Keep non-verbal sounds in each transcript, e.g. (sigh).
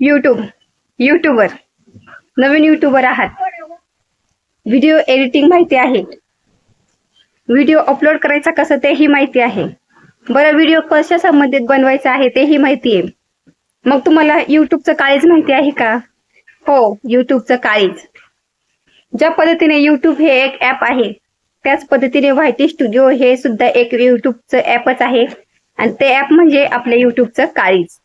YouTube YouTuber नवीन YouTuber आहात. Video editing माहिती आहे. व्हिडिओ अपलोड करायचा कसं तेही माहिती आहे. बरं व्हिडिओ कशा संबंधित बनवायचा आहे तेही माहिती आहे. मग तुम्हाला यूट्यूबचं काळीज माहिती आहे का? हो यूट्यूबचं काळीज. ज्या पद्धतीने यूट्यूब हे एक ॲप आहे त्याच पद्धतीने व्हायटी स्टुडिओ हे सुद्धा एक यूट्यूबचं ॲपच आहे. आणि ते ॲप म्हणजे आपल्या यूट्यूबचं काळीज.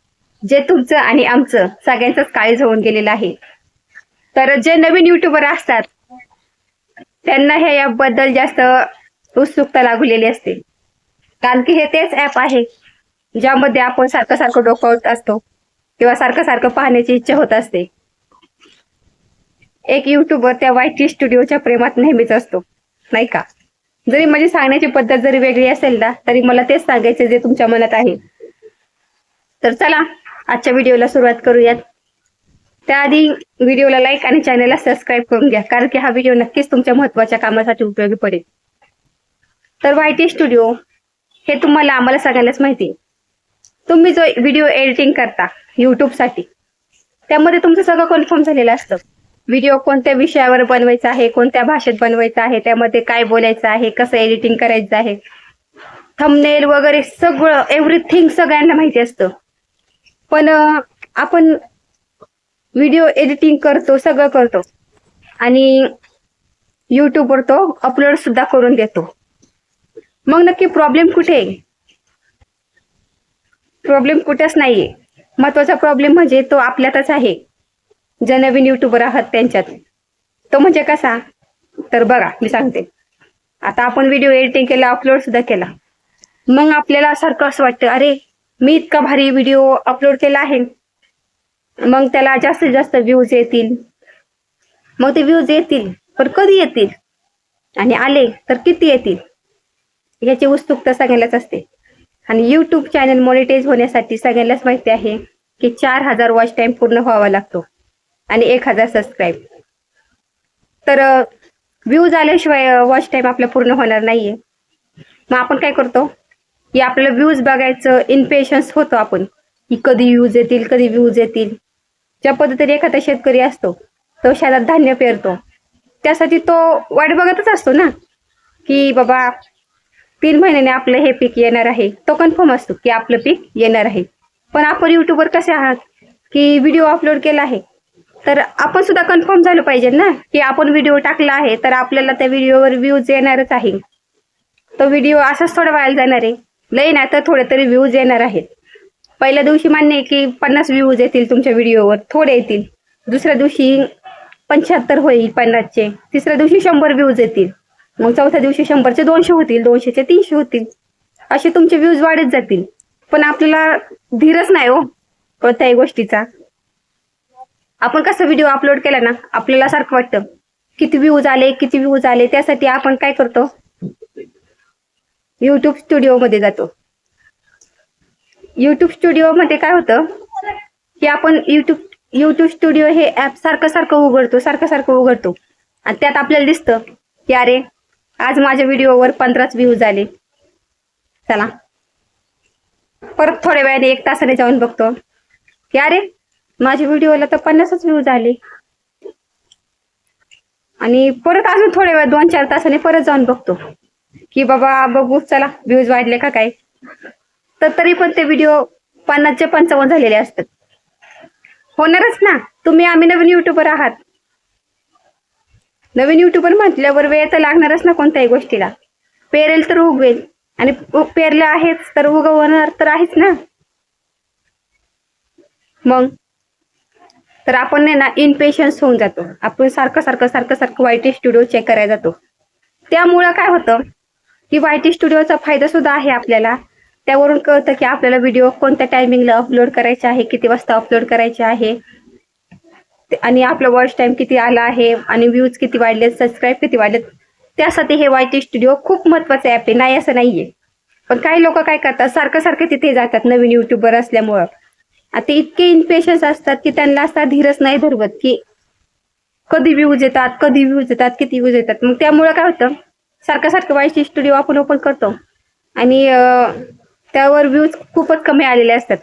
जे तुमचं आणि आमचं सगळ्यांचंच काळीज होऊन गेलेलं आहे. तर जे नवीन युट्यूबर असतात त्यांना हे ॲपबद्दल जास्त उत्सुकता लागलेली असते. कारण की हे तेच ॲप आहे ज्यामध्ये आपण सारखं सारखं डोकावत असतो किंवा सारखं सारखं पाहण्याची इच्छा होत असते. एक युट्यूबर त्या वाईटी स्टुडिओच्या प्रेमात नेहमीच असतो नाही का? जरी माझी सांगण्याची पद्धत जरी वेगळी असेल ना तरी मला तेच सांगायचं जे तुमच्या मनात आहे. तर चला आजच्या व्हिडिओला सुरुवात करूयात. त्याआधी व्हिडिओला लाईक आणि चॅनलला सबस्क्राईब करून घ्या कारण की हा व्हिडिओ नक्कीच तुमच्या महत्त्वाच्या कामासाठी उपयोगी पडेल. तर वायटी स्टुडिओ हे तुम्हाला आम्हाला सगळ्यांनाच माहिती आहे. तुम्ही जो व्हिडिओ एडिटिंग करता यूट्यूबसाठी त्यामध्ये तुमचं सगळं कन्फर्म झालेलं असतं. व्हिडिओ कोणत्या विषयावर बनवायचा आहे कोणत्या भाषेत बनवायचा आहे त्यामध्ये काय बोलायचं आहे कसं एडिटिंग करायचं आहे थंबनेल वगैरे सगळं एव्हरीथिंग सगळ्यांना माहिती असतं. पण आपण व्हिडिओ एडिटिंग करतो सगळं करतो. आणि यूट्यूबवर तो अपलोड सुद्धा करून देतो मग नक्की प्रॉब्लेम कुठे? आहे प्रॉब्लेम कुठेच नाहीये. महत्त्वाचा प्रॉब्लेम म्हणजे तो आपल्यातच आहे. जे नवीन युट्यूबर आहात त्यांच्यात. तो म्हणजे कसा? तर बघा मी सांगते. आता आपण व्हिडिओ एडिटिंग केला अपलोड सुद्धा केला. मग आपल्याला सारखं असं वाटतं अरे मी इतका भारी व्हिडिओ अपलोड केला आहे. मग त्याला जास्तीत जास्त व्ह्यूज येतील. मग ते व्ह्यूज येतील पण कधी येतील? आणि आले तर किती येतील? याची उत्सुकता सगळ्यांनाच असते. आणि यूट्यूब चॅनल मॉनिटाईज होण्यासाठी सगळ्यांनाच माहिती आहे की चार हजार वॉच टाइम पूर्ण व्हावा लागतो आणि एक हजार सबस्क्राईब तर व्ह्यूज आल्याशिवाय वॉच टाइम आपला पूर्ण होणार नाहीये. मग आपण काय करतो? की आपलं व्ह्यूज बघायचं इनपेशन्स होतो आपण. की कधी व्ह्यूज येतील कधी व्ह्यूज येतील. ज्या पद्धतीने एखादा शेतकरी असतो तो शेतात धान्य पेरतो. त्यासाठी तो वाट बघतच असतो ना. की बाबा तीन महिन्याने आपलं हे पीक येणार आहे. तो कन्फर्म असतो की आपलं पीक येणार आहे. पण आपण युट्यूबवर कसे आहात? की व्हिडिओ अपलोड केला आहे. तर आपण सुद्धा कन्फर्म झालं पाहिजे ना की आपण व्हिडिओ टाकला आहे तर आपल्याला त्या व्हिडिओवर व्ह्यूज येणारच आहे. तो व्हिडिओ असाच थोडा व्हायला जाणार आहे. लई नाही तर थोडे तरी व्ह्यूज येणार आहेत. पहिल्या दिवशी मान्य आहे की पन्नास व्ह्यूज येतील तुमच्या व्हिडिओवर थोडे येतील. दुसऱ्या दिवशी पंच्याहत्तर होईल पन्नासचे. तिसऱ्या दिवशी शंभर व्ह्यूज येतील. मग चौथ्या दिवशी शंभरचे दोनशे होतील दोनशेचे तीनशे होतील. असे तुमचे व्ह्यूज वाढत जातील. पण आपल्याला धीरच नाही हो कोणत्याही गोष्टीचा. आपण कसं व्हिडिओ अपलोड केला ना आपल्याला सारखं वाटतं. किती व्ह्यूज आले किती व्ह्यूज आले त्यासाठी आपण काय करतो? यूट्यूब स्टुडिओमध्ये जातो. यूट्यूब स्टुडिओमध्ये काय होतं? की आपण यूट्यूब यूट्यूब स्टुडिओ हे ॲप सारखं सारखं उघडतो सारखं सारखं उघडतो. आणि त्यात आपल्याला दिसतं की अरे आज माझ्या व्हिडिओवर पंधराच व्ह्यूज आले चला. परत थोड्या वेळाने एक तासाने जाऊन बघतो. की अरे माझ्या व्हिडिओला तर पन्नासच व्ह्यूज आले आणि परत अजून थोड्या वेळ दोन चार तासाने परत जाऊन बघतो. की बाबा बघू चला व्ह्यूज वाढले का काय? तर तरी पण ते व्हिडिओ पन्नासचे पंचावन्न झालेले असतात. होणारच ना. तुम्ही आम्ही नवीन युट्यूबर आहात. नवीन युट्यूबर म्हटल्यावर वेळ तर लागणारच ना कोणत्याही गोष्टीला. पेरेल तर उगवेल. आणि पेरलं आहेच तर उगवणार तर आहेच ना. मग? तर आपण नाही ना इनपेशन्स होऊन जातो. आपण सारखं सारखं सारखं सारखं वाईट स्टुडिओ चेक करायला जातो. त्यामुळं काय होतं? की वायटी स्टुडिओचा फायदा सुद्धा आहे आपल्याला. त्यावरून कळतं की आपल्याला व्हिडिओ कोणत्या टायमिंगला अपलोड करायचा आहे किती वाजता अपलोड करायचे आहे. आणि आपला वॉच टाइम किती आला आहे आणि व्ह्यूज किती वाढलेत सबस्क्राईब किती वाढलेत. त्यासाठी हे वायटी स्टुडिओ खूप महत्वाचं ॲप आहे नाही असं नाहीये. पण काही लोक काय करतात सारखं सारखं तिथे जातात नवीन युट्यूबर असल्यामुळं. आता इतके इनपेशन्स असतात की त्यांना असा धीरच नाही धरवत की कधी व्ह्यूज येतात कधी व्ह्यूज येतात किती व्ह्यूज येतात. मग त्यामुळं काय होतं सारखं सारखं वायची स्टुडिओ आपण ओपन करतो. आणि त्यावर व्ह्यूज खूपच कमी आलेले असतात.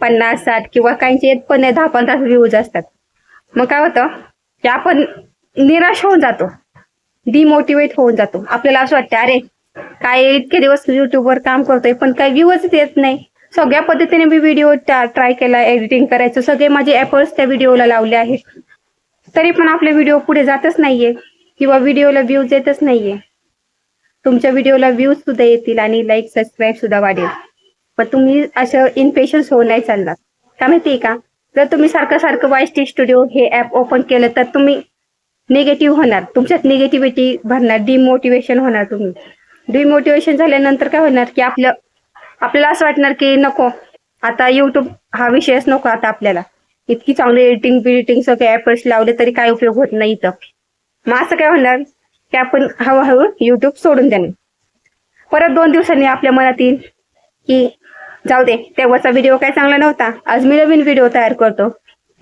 पन्नास साठ किंवा काहींचे येत पण नाही दहा पंधरा व्ह्यूज असतात. मग काय होतं की आपण निराश होऊन जातो. डिमोटिवेट होऊन जातो. आपल्याला असं वाटतं अरे काय इतके दिवस युट्यूबवर काम करतोय पण काही व्ह्यूच येत नाही. सगळ्या पद्धतीने मी व्हिडिओ ट्राय केला एडिटिंग करायचं. सगळे माझे एफर्ट्स त्या व्हिडिओला लावले आहेत. तरी पण आपले व्हिडिओ पुढे जातच नाहीये. किंवा व्हिडिओला व्ह्यूज येतच नाहीये. तुमच्या व्हिडिओला व्ह्यूज सुद्धा येतील आणि लाईक सबस्क्राईब सुद्धा वाढेल. पण तुम्ही असं इनपेशन्स होऊ नाही चालणार. का माहितीये का? जर तुम्ही सारखं सारखं वाईस टी स्टुडिओ हे ऍप ओपन केलं तर तुम्ही निगेटिव्ह होणार. तुमच्यात निगेटिव्हिटी भरणार डिमोटिवेशन होणार तुम्ही. डिमोटिवेशन झाल्यानंतर काय होणार की आपलं आपल्याला असं वाटणार की नको आता युट्यूब हा विषयच नको आता आपल्याला. इतकी चांगली एडिटिंग बिडिटिंग सगळे ऍपर्स लावले तरी काय उपयोग होत नाही इथं. मग असं काय होणार? की आपण हळूहळू युट्यूब सोडून देणे परत दोन दिवसांनी आपल्या मनात येईल की जाऊ दे तेव्हाचा व्हिडिओ काय चांगला नव्हता. आज मी नवीन व्हिडिओ तयार करतो.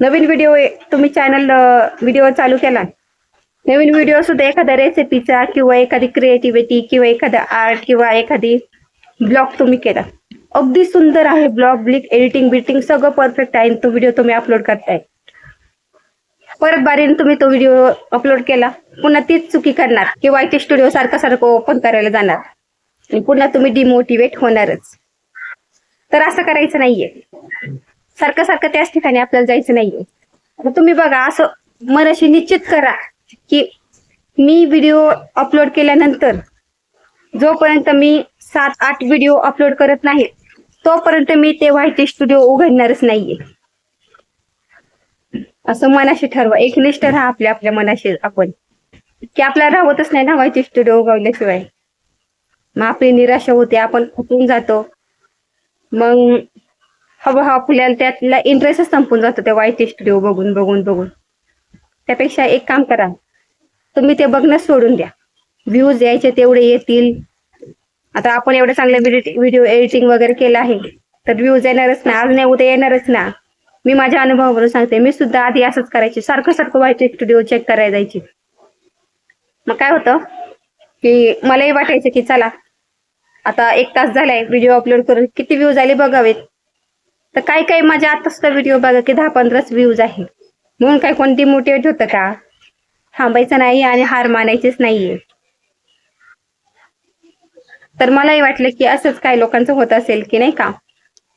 नवीन व्हिडिओ तुम्ही चॅनल व्हिडिओ चालू केला. नवीन व्हिडिओ सुद्धा एखाद्या रेसिपीचा किंवा एखादी क्रिएटिव्हिटी किंवा एखादा आर्ट किंवा एखादी ब्लॉग तुम्ही केला. अगदी सुंदर आहे ब्लॉग ब्लिक एडिटिंग बिटिंग सगळं परफेक्ट आहे तो व्हिडिओ तुम्ही अपलोड करताय. परत बारीने तुम्ही तो व्हिडिओ अपलोड केला पुन्हा तीच चुकी करणार. की वायटी स्टुडिओ सारखं सारखं ओपन करायला जाणार. आणि पुन्हा तुम्ही डिमोटिवेट होणारच. तर असं करायचं नाहीये. सारखं सारखं त्याच ठिकाणी आपल्याला जायचं नाहीये. आता तुम्ही बघा असं मनाशी निश्चित करा की मी व्हिडिओ अपलोड केल्यानंतर जोपर्यंत मी सात आठ व्हिडिओ अपलोड करत नाही तोपर्यंत मी ते व्हायटी स्टुडिओ उघडणारच नाहीये. असं मनाशी ठरवा. एकनिष्ठ राहा आपल्या आपल्या मनाशी आपण. की आपल्याला राहतच नाही ना व्हायटी स्टुडिओ उगवल्याशिवाय. मग आपली निराशा होते आपण खचून जातो. मग हवं आपल्याला त्यातला इंटरेस्टच संपून जातो त्या वाईट स्टुडिओ बघून बघून बघून. त्यापेक्षा एक काम करा. तुम्ही ते बघणं सोडून द्या. व्ह्यूज यायचे तेवढे येतील. आता आपण एवढं चांगलं व्हिडिओ एडिटिंग वगैरे केलं आहे तर व्ह्यूज येणारच ना. आज नाही उद्या येणारच ना. मी माझ्या अनुभवावरून सांगते. मी सुद्धा आधी असंच करायचे. सारखं सारखं व्हायचे स्टुडिओ चेक करायला जायची. मग काय होतं की मलाही वाटायचं की चला आता एक तास झालाय व्हिडिओ अपलोड करून किती व्ह्यूज आले बघावेत. तर काही काही माझ्या आता व्हिडिओ बघा की दहा पंधराच व्ह्यूज आहे. म्हणून काय कोण डिमोटिवेट होतं का? थांबायचं नाही आणि हार मानायचीच नाहीये. तर मलाही वाटलं की असंच काय लोकांचं होत असेल की नाही का?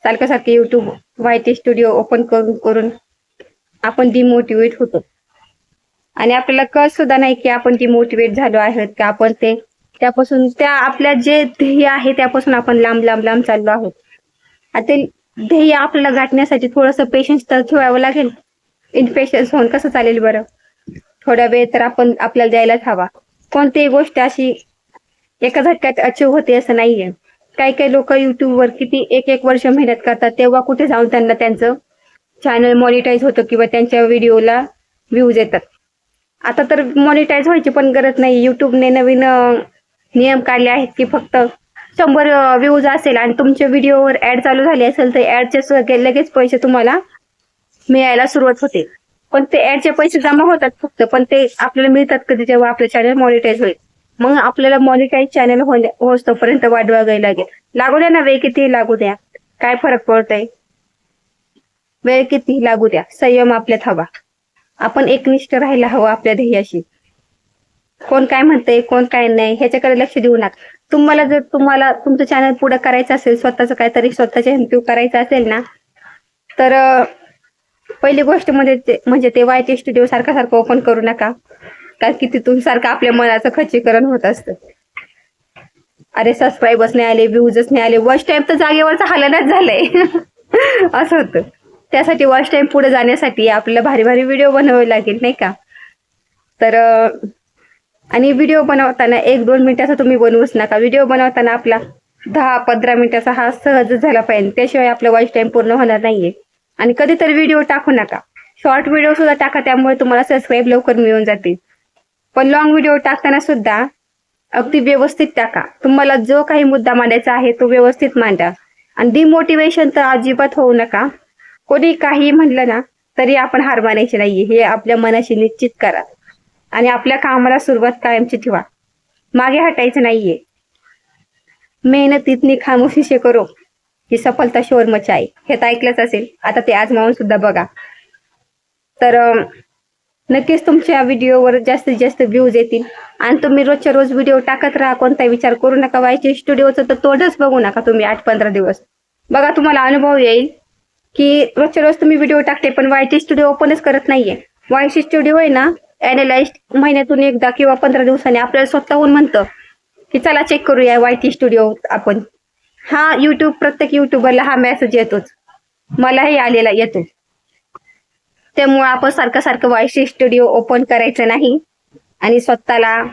सारखं सारखं युट्यूब वायटी स्टुडिओ ओपन करून करून आपण डिमोटिवेट होतो. आणि आपल्याला कळत सुद्धा नाही की आपण डिमोटिवेट झालो आहोत का? आपण ते त्यापासून त्या आपल्या जे ध्येय आहे त्यापासून आपण लांब लांब लांब चाललो आहोत. आता ते ध्येय आपल्याला गाठण्यासाठी थोडंसं पेशन्स तर ठेवावं लागेल. इनपेशन्स होऊन कसं चालेल बरं? थोडा वेळ तर आपण आपल्याला द्यायलाच हवा. कोणतीही गोष्ट अशी एका झटक्यात अचीव होते असं नाहीये. काही काही लोक युट्यूबवर किती एक एक वर्ष मेहनत करतात तेव्हा कुठे जाऊन त्यांना त्यांचं चॅनल मॉनिटाईज होतं किंवा त्यांच्या व्हिडिओला व्ह्यूज येतात. आता तर मॉनिटाईज व्हायची पण गरज नाही. युट्यूबने नवीन नियम काढले आहेत की फक्त शंभर व्ह्यूज असेल आणि तुमच्या व्हिडिओवर ऍड चालू झाली असेल तर ऍडचे लगेच पैसे तुम्हाला मिळायला सुरुवात होते. पण ते ऍडचे पैसे जमा होतात फक्त पण ते आपल्याला मिळतात कधी जेव्हा आपलं चॅनल मॉनिटाईज होईल. मग आपल्याला मॉनिटाईज चॅनल हो- होस तोपर्यंत वाट बघायला लागेल. लागू द्या ना वेळ किती लागू द्या. काय फरक पडतय? वेळ किती लागू द्या. संयम आपल्यात हवा. आपण एकनिष्ठ राहायला हवं आपल्या ध्येयाशी. कोण काय म्हणतंय कोण काय नाही ह्याच्याकडे लक्ष देऊ नका. तुम्हाला जर तुम्हाला तुमचं चॅनल पुढे करायचं असेल स्वतःचं काहीतरी स्वतःच्या इम्प्रूव्ह करायचं असेल ना तर पहिली गोष्ट म्हणजे ते म्हणजे ते वाय टी स्टुडिओ सारखं सारखं ओपन करू नका. कारण की तिथून सारखं आपल्या मनाचं खचीकरण होत असतं. अरे सबस्क्राईबच नाही आले व्ह्यूजच नाही आले वॉच टाईम तर जागेवरचा हलनच झालंय. (laughs) असं होतं. त्यासाठी वॉच टाइम पुढे जाण्यासाठी आपल्याला भारी भारी व्हिडिओ बनवावे लागेल नाही का? तर आणि व्हिडिओ बनवताना एक दोन मिनिटाचा तुम्ही बनवूच नका. व्हिडिओ बनवताना आपला दहा पंधरा मिनिटाचा हा सहजच झाला पाहिजे. त्याशिवाय आपला वॉच टाईम पूर्ण होणार नाहीये. आणि कधीतरी व्हिडिओ टाकू नका. शॉर्ट व्हिडिओ सुद्धा टाका त्यामुळे तुम्हाला सबस्क्राईब लवकर मिळून जातील. पण लॉंग व्हिडिओ टाकताना सुद्धा अगदी व्यवस्थित टाका. तुम्हाला जो काही मुद्दा मांडायचा आहे तो व्यवस्थित मांडा. आणि डिमोटिवेशन तर अजिबात होऊ नका. कोणी काही म्हणलं ना तरी आपण हार मानायची नाहीये. हे आपल्या मनाशी निश्चित करा. आणि आपल्या कामाला सुरुवात कायमची ठेवा. मागे हटायचं नाहीये. मेहनत इतनी खामोशी से करो. ही सफलता शोर आहे. हे तर ऐकलंच असेल. आता ते आजमावून सुद्धा बघा. तर नक्कीच तुमच्या व्हिडिओवर जास्तीत जास्त व्ह्यूज येतील. आणि तुम्ही रोजच्या रोज व्हिडिओ टाकत राहा कोणता विचार करू नका. व्हायचे स्टुडिओचं तर तोडच बघू नका तुम्ही आठ पंधरा दिवस. बघा तुम्हाला अनुभव येईल की रोजच्या रोज तुम्ही व्हिडिओ टाकते पण वायटी स्टुडिओ ओपनच करत नाहीये. वायटी स्टुडिओ आहे ना अॅनालाइज महिन्यातून एकदा किंवा पंधरा दिवसांनी आपल्याला स्वतःहून म्हणतं की चला चेक करूया वायटी स्टुडिओ आपण. हा युट्यूब प्रत्येक युट्यूबरला हा मेसेज येतोच. मलाही आलेला येतो त्यामुळे आपण सारखं सारखं वायसी स्टुडिओ ओपन करायचं नाही आणि स्वतःला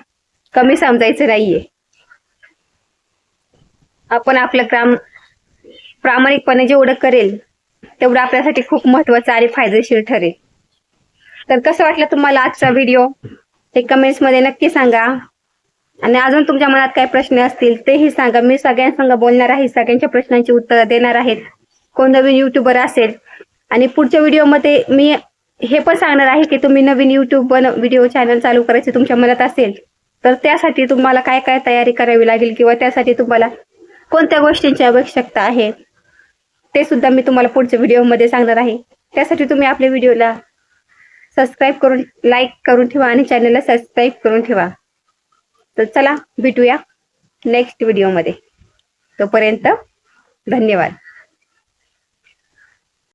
कमी समजायचं नाहीये. आपण आपलं काम प्रामाणिकपणे जेवढं करेल तेवढं आपल्यासाठी खूप महत्वाचं आणि फायदेशीर ठरेल. तर कसं वाटलं तुम्हाला आजचा व्हिडिओ? ते कमेंट्समध्ये नक्की सांगा. आणि अजून तुमच्या मनात काय प्रश्न असतील तेही सांगा. मी सगळ्यांसंग बोलणार आहे सगळ्यांच्या प्रश्नांची उत्तरं देणार आहेत. कोण नवीन युट्यूबर असेल आणि पुढच्या व्हिडिओमध्ये मी हे पण सांगणार आहे की तुम्ही नवीन युट्यूब व्हिडिओ चॅनल चालू करायचे तुमच्या मनात असेल तर त्यासाठी तुम्हाला काय काय तयारी करावी लागेल किंवा त्यासाठी तुम्हाला कोणत्या गोष्टींची आवश्यकता आहे ते सुद्धा मी तुम्हाला पुढच्या व्हिडिओमध्ये सांगणार आहे. त्यासाठी तुम्ही आपल्या व्हिडिओला सबस्क्राईब करून लाईक करून ठेवा आणि चॅनलला सबस्क्राईब करून ठेवा. तर चला भेटूया नेक्स्ट व्हिडिओमध्ये. तोपर्यंत धन्यवाद.